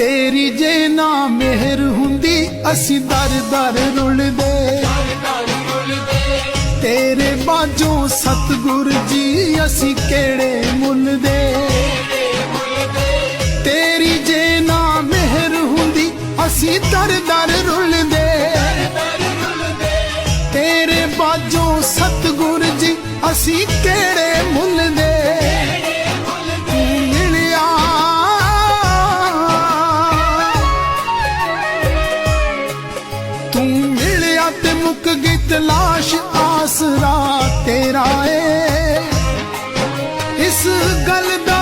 ਤੇਰੀ ਜੇ ਨਾ ਮਿਹਰ ਹੁੰਦੀ, ਅਸੀਂ ਦਰ ਦਰ ਰੁਲਦੇ। ਤੇਰੇ ਬਾਝੋਂ ਸਤਗੁਰ ਜੀ, ਅਸੀਂ ਕਿਹੜੇ ਮੁੱਲ ਦੇ ਤੇਰੀ ਜੇ ਨਾ ਮਿਹਰ ਹੁੰਦੀ, ਅਸੀਂ ਦਰ ਦਰ ਰੁਲਦੇ। ਤੇਰੇ ਬਾਝੋਂ ਸਤਗੁਰ ਮਿਲਿਆ ਤੇ ਮੁੱਕ ਗਈ ਤਲਾਸ਼ ਆਸਰਾ ਤੇਰਾ ਏ। ਇਸ ਗੱਲ ਦਾ